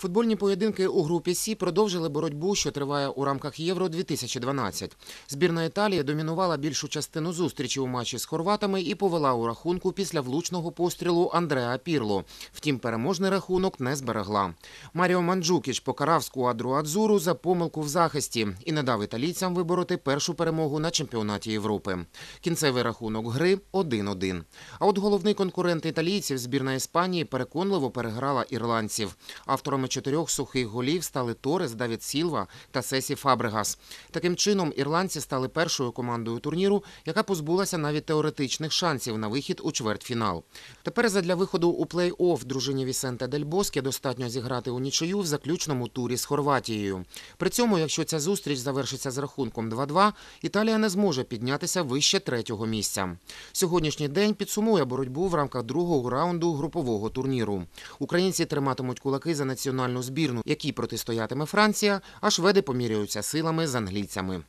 Футбольні поєдинки у групі Сі продовжили боротьбу, що триває у рамках Євро 2012. Збірна Італії домінувала більшу частину зустрічі у матчі з хорватами і повела у рахунку після влучного пострілу Андреа Пірло. Втім, переможний рахунок не зберегла. Маріо Манджукіч покарав скуадру Адзуру за помилку в захисті і не дав італійцям вибороти першу перемогу на чемпіонаті Європи. Кінцевий рахунок гри 1-1. А от головний конкурент італійців збірна Іспанії переконливо переграла ірландців. Авторами чотирьох сухих голів стали Торес, Давід Сілва та Сесі Фабрегас. Таким чином, ірландці стали першою командою турніру, яка позбулася навіть теоретичних шансів на вихід у чвертьфінал. Тепер задля виходу у плей-офф дружині Вісенте Дель Боске достатньо зіграти у нічию в заключному турі з Хорватією. При цьому, якщо ця зустріч завершиться з рахунком 2-2, Італія не зможе піднятися вище третього місця. Сьогоднішній день підсумує боротьбу в рамках другого раунду групового турніру. Українці триматимуть кулаки за національну збірну, якій протистоятиме Франція, а шведи поміряються силами з англійцями.